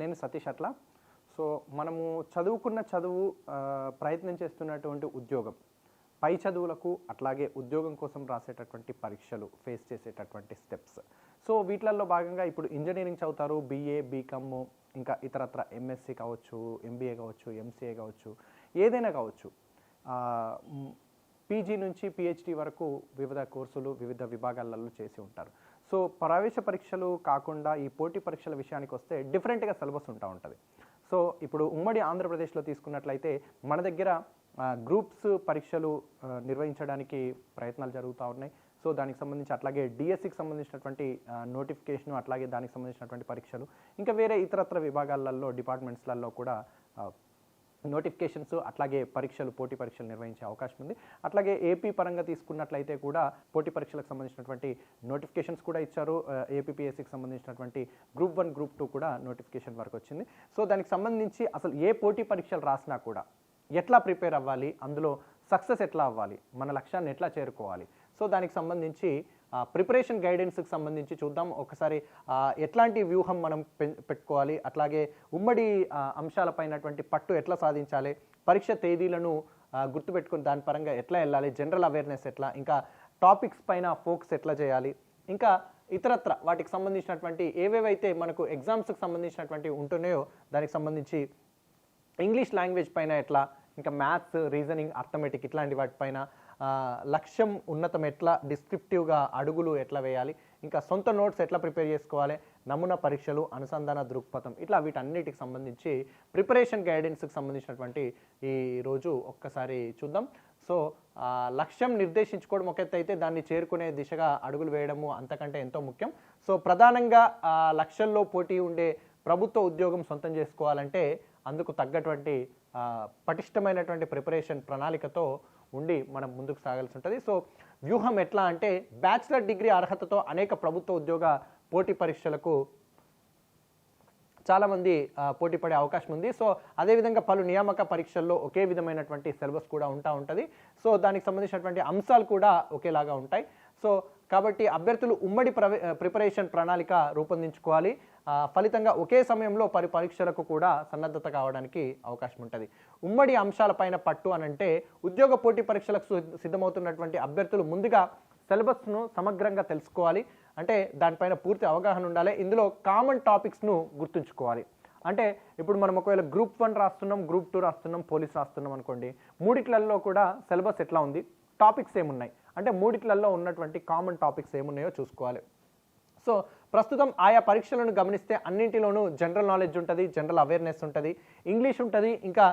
నేను సతీష్ అట్లా. సో మనము చదువుకున్న చదువు ప్రయత్నం చేస్తున్నటువంటి ఉద్యోగం పై చదువులకు అట్లాగే ఉద్యోగం కోసం రాసేటటువంటి పరీక్షలు ఫేస్ చేసేటటువంటి స్టెప్స్ సో వీటిలలో భాగంగా ఇప్పుడు ఇంజనీరింగ్ చదువుతారు బీఏ బీకమ్ ఇంకా ఇతరత్ర ఎంఎస్సి కావచ్చు ఎంబీఏ కావచ్చు ఎంసీఏ కావచ్చు ఏదైనా కావచ్చు. పీజీ నుంచి పిహెచ్డి వరకు వివిధ కోర్సులు వివిధ విభాగాలలో చేసి ఉంటారు. సో ప్రవేశ పరీక్షలు కాకుండా ఈ పోటీ పరీక్షల విషయానికి వస్తే డిఫరెంట్గా సిలబస్ ఉంటా ఉంటుంది. సో ఇప్పుడు ఉమ్మడి ఆంధ్రప్రదేశ్లో తీసుకున్నట్లయితే మన దగ్గర గ్రూప్స్ పరీక్షలు నిర్వహించడానికి ప్రయత్నాలు జరుగుతూ ఉన్నాయి. సో దానికి సంబంధించి అట్లాగే డిఎస్సికి సంబంధించినటువంటి నోటిఫికేషన్ అట్లాగే దానికి సంబంధించినటువంటి పరీక్షలు ఇంకా వేరే ఇతరత్ర విభాగాలలో డిపార్ట్మెంట్స్లలో కూడా నోటిఫికేషన్స్ అట్లాగే పరీక్షలు పోటీ పరీక్షలు నిర్వహించే అవకాశం ఉంది. అట్లాగే ఏపీ పరంగా తీసుకున్నట్లయితే కూడా పోటీ పరీక్షలకు సంబంధించినటువంటి నోటిఫికేషన్స్ కూడా ఇచ్చారు. ఏపీపీఎస్సికి సంబంధించినటువంటి గ్రూప్ వన్ గ్రూప్ టూ కూడా నోటిఫికేషన్ వరకు వచ్చింది. సో దానికి సంబంధించి అసలు ఏ పోటీ పరీక్షలు రాసినా కూడా ఎట్లా ప్రిపేర్ అవ్వాలి? అందులో సక్సెస్ ఎట్లా అవ్వాలి? మన లక్ష్యాన్ని ఎట్లా చేరుకోవాలి? సో దానికి సంబంధించి ప్రిపరేషన్ గైడెన్స్కి సంబంధించి చూద్దాం. ఒకసారి ఎట్లాంటి వ్యూహం మనం పె- పెట్టుకోవాలి? అట్లాగే ఉమ్మడి అంశాలపైనటువంటి పట్టు ఎట్లా సాధించాలి? పరీక్ష తేదీలను గుర్తుపెట్టుకుని దాని పరంగా ఎట్లా వెళ్ళాలి? జనరల్ అవేర్నెస్ ఎట్లా? ఇంకా టాపిక్స్ పైన ఫోకస్ ఎట్లా చేయాలి? ఇంకా ఇతరత్ర వాటికి సంబంధించినటువంటి ఏవేవైతే మనకు ఎగ్జామ్స్కి సంబంధించినటువంటి ఉంటున్నాయో దానికి సంబంధించి ఇంగ్లీష్ లాంగ్వేజ్ పైన ఎట్లా? ఇంకా మ్యాథ్స్ రీజనింగ్ అర్థమెటిక్ ఇట్లాంటి వాటిపైన లక్ష్యం ఉన్నతం ఎట్లా డిస్క్రిప్టివ్గా అడుగులు ఎట్లా వేయాలి ఇంకా సొంత నోట్స్ ఎట్లా ప్రిపేర్ చేసుకోవాలి నమూనా పరీక్షలు అనుసంధాన దృక్పథం ఇట్లా వీటన్నిటికి సంబంధించి ప్రిపరేషన్ గైడెన్స్కి సంబంధించినటువంటి ఈ రోజు ఒక్కసారి చూద్దాం. సో లక్ష్యం నిర్దేశించుకోవడం ఒక అయితే దాన్ని చేరుకునే దిశగా అడుగులు వేయడము అంతకంటే ఎంతో ముఖ్యం. సో ప్రధానంగా లక్ష్యంలో పోటీ ఉండే ప్రభుత్వ ఉద్యోగం సొంతం చేసుకోవాలంటే అందుకు తగ్గటువంటి పటిష్టమైనటువంటి ప్రిపరేషన్ ప్రణాళికతో ఉండి మనం ముందుకు సాగాల్సి ఉంటుంది. సో వ్యూహం ఎట్లా అంటే బ్యాచిలర్ డిగ్రీ అర్హతతో అనేక ప్రభుత్వ ఉద్యోగ పోటీ పరీక్షలకు చాలామంది పోటీ పడే అవకాశం ఉంది. సో అదేవిధంగా పలు నియామక పరీక్షల్లో ఒకే విధమైనటువంటి సిలబస్ కూడా ఉంటా ఉంటుంది. సో దానికి సంబంధించినటువంటి అంశాలు కూడా ఒకేలాగా ఉంటాయి. సో కాబట్టి అభ్యర్థులు ఉమ్మడి ప్రవే ప్రిపరేషన్ ప్రణాళిక రూపొందించుకోవాలి. ఫలితంగా ఒకే సమయంలో పరి పరీక్షలకు కూడా సన్నద్ధత కావడానికి అవకాశం ఉంటుంది. ఉమ్మడి అంశాలపైన పట్టు అనంటే ఉద్యోగ పోటీ పరీక్షలకు సిద్ధమవుతున్నటువంటి అభ్యర్థులు ముందుగా సిలబస్ను సమగ్రంగా తెలుసుకోవాలి. అంటే దానిపైన పూర్తి అవగాహన ఉండాలి. ఇందులో కామన్ టాపిక్స్ను గుర్తుంచుకోవాలి. అంటే ఇప్పుడు మనం ఒకవేళ గ్రూప్ వన్ రాస్తున్నాం గ్రూప్ టూ రాస్తున్నాం పోలీస్ రాస్తున్నాం అనుకోండి మూడిట్లలో కూడా సిలబస్ ఎట్లా ఉంది? టాపిక్స్ ఏమున్నాయి? అంటే మూడిట్లలో ఉన్నటువంటి కామన్ టాపిక్స్ ఏమున్నాయో చూసుకోవాలి. సో ప్రస్తుతం ఆయా పరీక్షలను గమనిస్తే అన్నింటిలోనూ జనరల్ నాలెడ్జ్ ఉంటుంది జనరల్ అవేర్నెస్ ఉంటుంది ఇంగ్లీష్ ఉంటుంది ఇంకా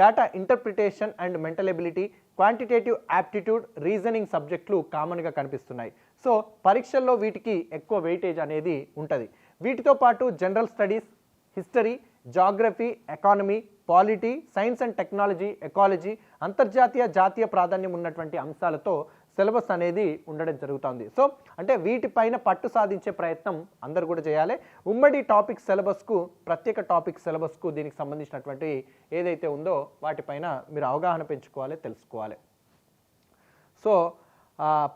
data interpretation and mental ability quantitative aptitude reasoning సబ్జెక్టులు కామన్గా కనిపిస్తున్నాయి. సో పరీక్షల్లో వీటికి ఎక్కువ వెయిటేజ్ అనేది ఉంటుంది. వీటితో పాటు general studies history geography economy polity science and technology ecology అంతర్జాతీయ జాతీయ ప్రాధాన్యం ఉన్నటువంటి అంశాలతో సిలబస్ అనేది ఉండడం జరుగుతుంది. సో అంటే వీటిపైన పట్టు సాధించే ప్రయత్నం అందరు కూడా చేయాలి. ఉమ్మడి టాపిక్ సిలబస్కు ప్రత్యేక టాపిక్ సిలబస్కు దీనికి సంబంధించినటువంటి ఏదైతే ఉందో వాటిపైన మీరు అవగాహన పెంచుకోవాలి తెలుసుకోవాలి. సో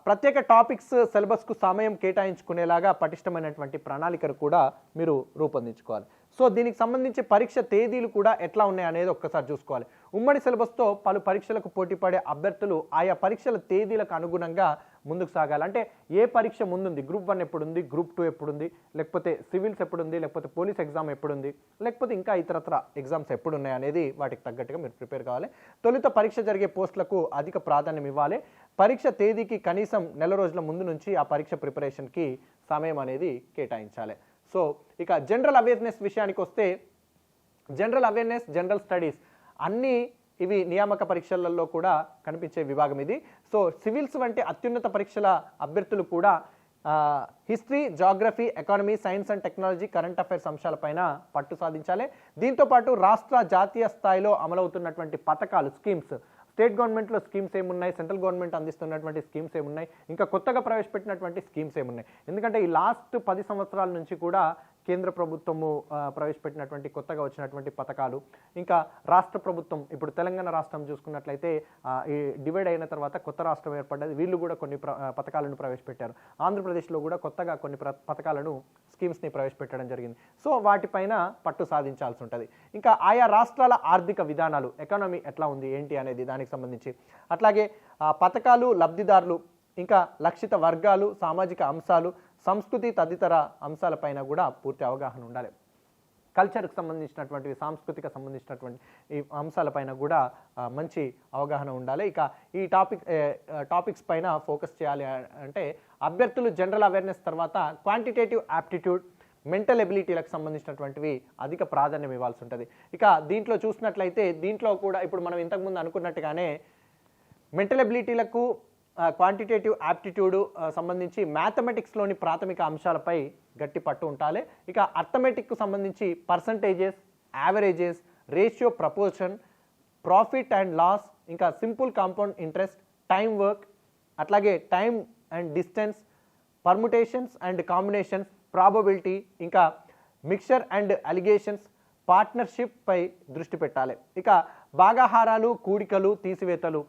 ప్రత్యేక టాపిక్స్ సిలబస్కు సమయం కేటాయించుకునేలాగా పటిష్టమైనటువంటి ప్రణాళికను కూడా మీరు రూపొందించుకోవాలి. సో దీనికి సంబంధించి పరీక్ష తేదీలు కూడా ఎట్లా ఉన్నాయి అనేది ఒక్కసారి చూసుకోవాలి. ఉమ్మడి సిలబస్తో పలు పరీక్షలకు పోటీ పడే అభ్యర్థులు ఆయా పరీక్షల తేదీలకు అనుగుణంగా ముందుకు సాగాలి. అంటే ఏ పరీక్ష ముందుంది? గ్రూప్ వన్ ఎప్పుడుంది? గ్రూప్ టూ ఎప్పుడుంది? లేకపోతే సివిల్స్ ఎప్పుడుంది? లేకపోతే పోలీస్ ఎగ్జామ్ ఎప్పుడుంది? లేకపోతే ఇంకా ఇతరత్ర ఎగ్జామ్స్ ఎప్పుడున్నాయి అనేది వాటికి తగ్గట్టుగా మీరు ప్రిపేర్ కావాలి. తొలుత పరీక్ష జరిగే పోస్టులకు అధిక ప్రాధాన్యం ఇవ్వాలి. పరీక్ష తేదీకి కనీసం నెల రోజుల ముందు నుంచి ఆ పరీక్ష ప్రిపరేషన్కి సమయం అనేది కేటాయించాలి. సో ఇక జనరల్ అవేర్నెస్ విషయానికి వస్తే జనరల్ అవేర్నెస్ జనరల్ స్టడీస్ అన్నీ ఇవి నియామక పరీక్షలలో కూడా కనిపించే విభాగం ఇది. సో సివిల్స్ వంటి అత్యున్నత పరీక్షల అభ్యర్థులు కూడా history geography economy science and technology current affairs అంశాలపైన పట్టు సాధించాలి. దీంతో పాటు రాష్ట్ర జాతీయ స్థాయిలో అమలవుతున్నటువంటి పథకాలు స్కీమ్స్ స్టేట్ గవర్నమెంట్లో స్కీమ్స్ ఏమున్నాయి? సెంట్రల్ గవర్నమెంట్ అందిస్తున్నటువంటి స్కీమ్స్ ఏమున్నాయి? ఇంకా కొత్తగా ప్రవేశపెట్టినటువంటి స్కీమ్స్ ఏమున్నాయి? ఎందుకంటే ఈ లాస్ట్ పది సంవత్సరాల నుంచి కూడా కేంద్ర ప్రభుత్వము ప్రవేశపెట్టినటువంటి కొత్తగా వచ్చినటువంటి పథకాలు. ఇంకా రాష్ట్ర ప్రభుత్వం ఇప్పుడు తెలంగాణ రాష్ట్రం చూసుకున్నట్లయితే ఈ డివైడ్ అయిన తర్వాత కొత్త రాష్ట్రం ఏర్పడ్డది. వీళ్ళు కూడా కొన్ని ప్ర- పథకాలను ప్రవేశపెట్టారు. ఆంధ్రప్రదేశ్లో కూడా కొత్తగా కొన్ని ప్ర- పథకాలను స్కీమ్స్ని ప్రవేశపెట్టడం జరిగింది. సో వాటిపైన పట్టు సాధించాల్సి ఉంటుంది. ఇంకా ఆయా రాష్ట్రాల ఆర్థిక విధానాలు ఎకానమీ ఎట్లా ఉంది ఏంటి అనేది దానికి సంబంధించి. అట్లాగే పథకాలు లబ్ధిదారులు ఇంకా లక్షిత వర్గాలు సామాజిక అంశాలు సంస్కృతి తదితర అంశాలపైన కూడా పూర్తి అవగాహన ఉండాలి. కల్చర్కి సంబంధించినటువంటి సాంస్కృతిక సంబంధించినటువంటి ఈ అంశాలపైన కూడా మంచి అవగాహన ఉండాలి. ఇక ఈ టాపిక్ టాపిక్స్ పైన ఫోకస్ చేయాలి అంటే అభ్యర్థులు జనరల్ అవేర్నెస్ తర్వాత క్వాంటిటేటివ్ యాప్టిట్యూడ్ మెంటల్ ఎబిలిటీలకు సంబంధించినటువంటివి అధిక ప్రాధాన్యం ఇవ్వాల్సి ఉంటుంది. ఇక దీంట్లో చూసినట్లయితే దీంట్లో కూడా ఇప్పుడు మనం ఇంతకుముందు అనుకున్నట్టుగానే మెంటల్ ఎబిలిటీలకు క్వాంటిటేటివ్ యాప్టిట్యూడ్ సంబంధించి మ్యాథమెటిక్స్లోని ప్రాథమిక అంశాలపై గట్టి పట్టు ఉండాలి. ఇక అర్థమెటిక్కు సంబంధించి percentages averages ratio proportion profit and loss ఇంకా simple compound interest time work అట్లాగే time and distance permutations and combinations probability ఇంకా మిక్చర్ అండ్ అలిగేషన్స్ పార్ట్నర్షిప్ పై దృష్టి పెట్టాలి. ఇక భాగాహారాలు కూడికలు తీసివేతలు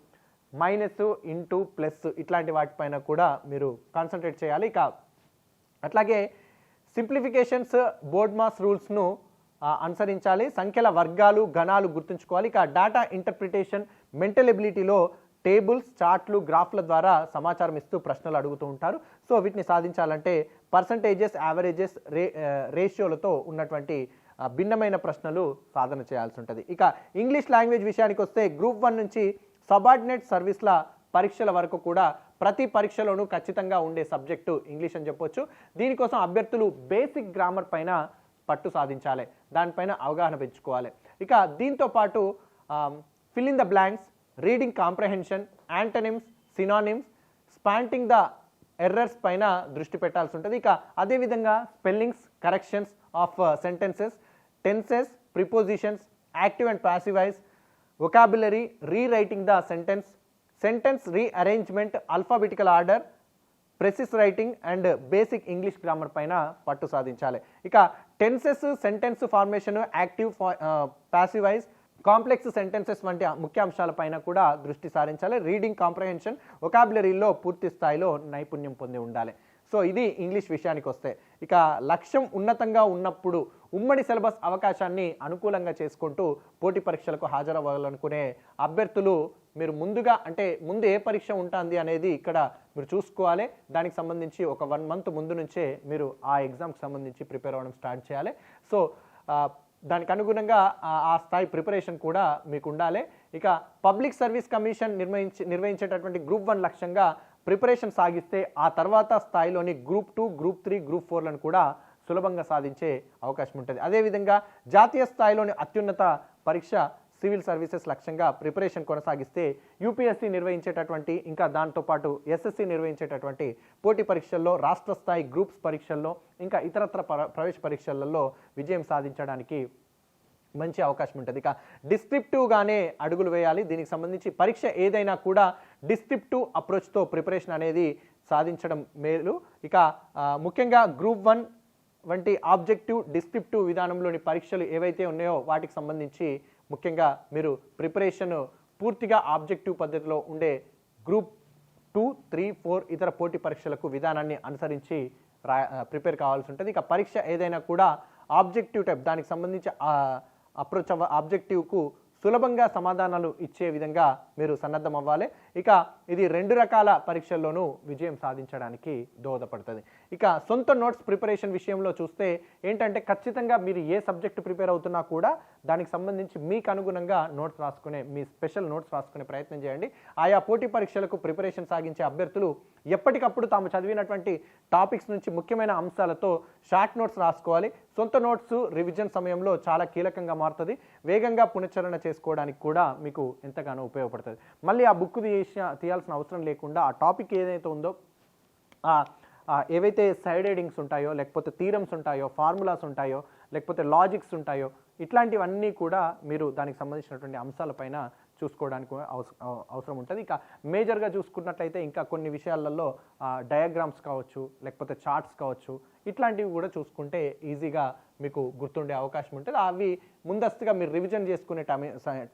మైనస్ ఇంటూ ప్లస్ ఇట్లాంటి వాటిపైన కూడా మీరు కాన్సన్ట్రేట్ చేయాలి. ఇక అట్లాగే సింప్లిఫికేషన్స్ బోర్డ్ మాస్ రూల్స్ను అనుసరించాలి. సంఖ్యల వర్గాలు గణాలు గుర్తుంచుకోవాలి. ఇక డేటా ఇంటర్ప్రిటేషన్ మెంటల్ ఎబిలిటీలో టేబుల్స్ చార్ట్లు గ్రాఫ్ల ద్వారా సమాచారం ఇస్తూ ప్రశ్నలు అడుగుతూ ఉంటారు. సో వీటిని సాధించాలంటే పర్సంటేజెస్ యావరేజెస్ రే రేషియోలతో ఉన్నటువంటి భిన్నమైన ప్రశ్నలు సాధన చేయాల్సి ఉంటుంది. ఇక ఇంగ్లీష్ లాంగ్వేజ్ విషయానికి వస్తే గ్రూప్ వన్ నుంచి సబార్డినేట్ సర్వీస్ల పరీక్షల వరకు కూడా ప్రతి పరీక్షలోనూ ఖచ్చితంగా ఉండే సబ్జెక్టు ఇంగ్లీష్ అని చెప్పొచ్చు. దీనికోసం అభ్యర్థులు బేసిక్ గ్రామర్ పైన పట్టు సాధించాలి. దానిపైన అవగాహన పెంచుకోవాలి. ఇక దీంతో పాటు fill in the blanks reading comprehension antonyms synonyms spotting the errors పైన దృష్టి పెట్టాల్సి ఉంటుంది. ఇక అదేవిధంగా spellings corrections of sentences tenses prepositions active and passive voice vocabulary rewriting the sentence sentence rearrangement alphabetical order precis writing and basic English grammar పైన పట్టు సాధించాలి. ఇక tenses sentence formation active passive voice complex sentences వంటి ముఖ్య అంశాలపైన కూడా దృష్టి సారించాలి. Reading comprehension ఒకాబులరీలో పూర్తి స్థాయిలో నైపుణ్యం పొంది ఉండాలి. సో ఇది ఇంగ్లీష్ విషయానికి వస్తే. ఇక లక్ష్యం ఉన్నతంగా ఉన్నప్పుడు ఉమ్మడి సిలబస్ అవకాశాన్ని అనుకూలంగా చేసుకుంటూ పోటీ పరీక్షలకు హాజరవ్వాలనుకునే అభ్యర్థులు మీరు ముందుగా అంటే ముందు ఏ పరీక్ష ఉంటుంది అనేది ఇక్కడ మీరు చూసుకోవాలి. దానికి సంబంధించి ఒక వన్ మంత్ ముందు నుంచే మీరు ఆ ఎగ్జామ్కి సంబంధించి ప్రిపేర్ అవ్వడం స్టార్ట్ చేయాలి. సో దానికి అనుగుణంగా ఆ- ఆ స్థాయి ప్రిపరేషన్ కూడా మీకు ఉండాలి. ఇక పబ్లిక్ సర్వీస్ కమిషన్ నిర్వహించి నిర్వహించేటటువంటి గ్రూప్ వన్ లక్ష్యంగా ప్రిపరేషన్ సాగిస్తే ఆ తర్వాత స్థాయిలోని group two group three group ఫోర్లను కూడా సులభంగా సాధించే అవకాశం ఉంటుంది. అదేవిధంగా జాతీయ స్థాయిలోని అత్యున్నత పరీక్ష సివిల్ సర్వీసెస్ లక్ష్యంగా ప్రిపరేషన్ కొనసాగిస్తే యూపీఎస్సీ నిర్వహించేటటువంటి ఇంకా దాంతోపాటు ఎస్ఎస్సి నిర్వహించేటటువంటి పోటీ పరీక్షల్లో రాష్ట్ర స్థాయి గ్రూప్స్ పరీక్షల్లో ఇంకా ఇతరత్ర ప్రవేశ పరీక్షలలో విజయం సాధించడానికి మంచి అవకాశం ఉంటుంది. ఇక డిస్క్రిప్టివ్గానే అడుగులు వేయాలి. దీనికి సంబంధించి పరీక్ష ఏదైనా కూడా డిస్క్రిప్టివ్ అప్రోచ్తో ప్రిపరేషన్ అనేది సాధించడం మేలు. ఇక ముఖ్యంగా గ్రూప్ వన్ వంటి ఆబ్జెక్టివ్ డిస్క్రిప్టివ్ విధానంలోని పరీక్షలు ఏవైతే ఉన్నాయో వాటికి సంబంధించి ముఖ్యంగా మీరు ప్రిపరేషన్ పూర్తిగా ఆబ్జెక్టివ్ పద్ధతిలో ఉండే గ్రూప్ టూ త్రీ ఫోర్ ఇతర పోటీ పరీక్షలకు విధానాన్ని అనుసరించి రా ప్రిపేర్ కావాల్సి ఉంటుంది. ఇక పరీక్ష ఏదైనా కూడా ఆబ్జెక్టివ్ టైప్ దానికి సంబంధించి అప్రోచ్ అవ్వ ఆబ్జెక్టివ్కు సులభంగా సమాధానాలు ఇచ్చే విధంగా మీరు సన్నద్ధం అవ్వాలి ఇక ఇది రెండు రకాల పరీక్షల్లోనూ విజయం సాధించడానికి దోహదపడుతుంది. ఇక సొంత నోట్స్ ప్రిపరేషన్ విషయంలో చూస్తే ఏంటంటే ఖచ్చితంగా మీరు ఏ సబ్జెక్ట్ ప్రిపేర్ అవుతున్నా కూడా దానికి సంబంధించి మీకు అనుగుణంగా నోట్స్ రాసుకునే మీ స్పెషల్ నోట్స్ రాసుకునే ప్రయత్నం చేయండి. ఆయా పోటీ పరీక్షలకు ప్రిపరేషన్ సాగించే అభ్యర్థులు ఎప్పటికప్పుడు తాము చదివినటువంటి టాపిక్స్ నుంచి ముఖ్యమైన అంశాలతో షార్ట్ నోట్స్ రాసుకోవాలి. సొంత నోట్స్ రివిజన్ సమయంలో చాలా కీలకంగా మారుతుంది. వేగంగా పునశ్చరణ చేసుకోవడానికి కూడా మీకు ఎంతగానో ఉపయోగపడుతుంది. మళ్ళీ ఆ బుక్ తీసిన చేయాల్సిన అవసరం లేకుండా ఆ టాపిక్ ఏదైతే ఉందో ఏవైతే సైడ్ హెడింగ్స్ ఉంటాయో లేకపోతే థీరమ్స్ ఉంటాయో ఫార్ములాస్ ఉంటాయో లేకపోతే లాజిక్స్ ఉంటాయో ఇట్లాంటివన్నీ కూడా మీరు దానికి సంబంధించినటువంటి అంశాలపైన చూసుకోవడానికి అవసరం ఉంటుంది. ఇక మేజర్గా చూసుకున్నట్లయితే ఇంకా కొన్ని విషయాలలో డయాగ్రామ్స్ కావచ్చు లేకపోతే చార్ట్స్ కావచ్చు ఇట్లాంటివి కూడా చూసుకుంటే ఈజీగా మీకు గుర్తుండే అవకాశం ఉంటుంది. అవి ముందస్తుగా మీరు రివిజన్ చేసుకునే టైం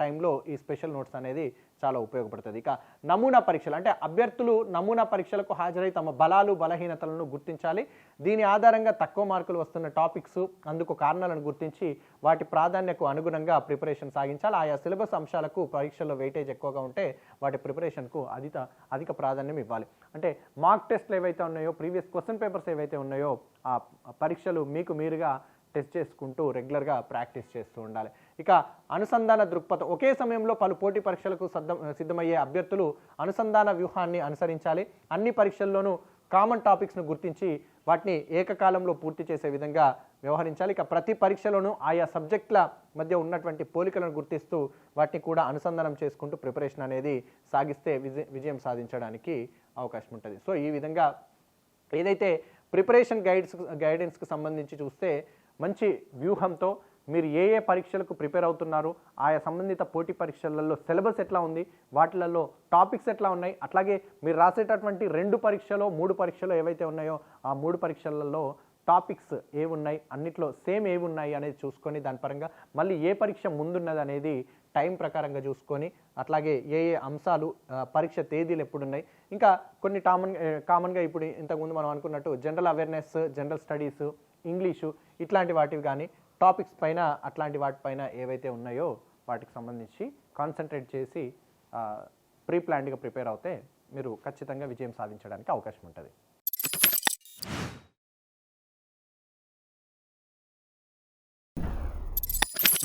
టైంలో ఈ స్పెషల్ నోట్స్ అనేది చాలా ఉపయోగపడుతుంది. ఇక నమూనా పరీక్షలు అంటే అభ్యర్థులు నమూనా పరీక్షలకు హాజరై తమ బలాలు బలహీనతలను గుర్తించాలి. దీని ఆధారంగా తక్కువ మార్కులు వస్తున్న టాపిక్స్ అందుకు కారణాలను గుర్తించి వాటి ప్రాధాన్యకు అనుగుణంగా ప్రిపరేషన్ సాగించాలి. ఆయా సిలబస్ అంశాలకు పరీక్షల్లో వెయిటేజ్ ఎక్కువగా ఉంటే వాటి ప్రిపరేషన్కు అధిక అధిక ప్రాధాన్యం ఇవ్వాలి. అంటే మార్క్ టెస్ట్లు ఏవైతే ఉన్నాయో ప్రీవియస్ క్వశ్చన్ పేపర్స్ ఏవైతే ఉన్నాయో ఆ పరీక్షలు మీకు మీరుగా టెస్ట్ చేసుకుంటూ రెగ్యులర్గా ప్రాక్టీస్ చేస్తూ ఉండాలి. ఇక అనుసంధాన దృక్పథం ఒకే సమయంలో పలు పోటీ పరీక్షలకు సిద్ధం సిద్ధమయ్యే అభ్యర్థులు అనుసంధాన వ్యూహాన్ని అనుసరించాలి. అన్ని పరీక్షల్లోనూ కామన్ టాపిక్స్ను గుర్తించి వాటిని ఏకకాలంలో పూర్తి చేసే విధంగా వ్యవహరించాలి. ఇక ప్రతి పరీక్షలోనూ ఆయా సబ్జెక్టుల మధ్య ఉన్నటువంటి పోలికలను గుర్తిస్తూ వాటిని కూడా అనుసంధానం చేసుకుంటూ ప్రిపరేషన్ అనేది సాగిస్తే విజయ విజయం సాధించడానికి అవకాశం ఉంటుంది. సో ఈ విధంగా ఏదైతే ప్రిపరేషన్ గైడ్స్ గైడెన్స్కి సంబంధించి చూస్తే మంచి వ్యూహంతో మీరు ఏ ఏ పరీక్షలకు ప్రిపేర్ అవుతున్నారు ఆయా సంబంధిత పోటీ పరీక్షలలో సిలబస్ ఎట్లా ఉంది వాటిలలో టాపిక్స్ ఎట్లా ఉన్నాయి అట్లాగే మీరు రాసేటటువంటి రెండు పరీక్షలో మూడు పరీక్షలు ఏవైతే ఉన్నాయో ఆ మూడు పరీక్షలలో టాపిక్స్ ఏమున్నాయి అన్నిట్లో సేమ్ ఏవి ఉన్నాయి అనేది చూసుకొని దాని పరంగా మళ్ళీ ఏ పరీక్ష ముందున్నది అనేది టైం ప్రకారంగా చూసుకొని అట్లాగే ఏ ఏ అంశాలు పరీక్ష తేదీలు ఎప్పుడున్నాయి. ఇంకా కొన్ని కామన్ కామన్గా ఇప్పుడు ఇంతకుముందు మనం అనుకున్నట్టు general awareness general studies English ఇట్లాంటి వాటివి కానీ టాపిక్స్ పైన అట్లాంటి వాటిపైన ఏవైతే ఉన్నాయో వాటికి సంబంధించి కాన్సన్ట్రేట్ చేసి ప్రీ ప్లాన్డ్గా ప్రిపేర్ అవుతే మీరు ఖచ్చితంగా విజయం సాధించడానికి అవకాశం ఉంటుంది.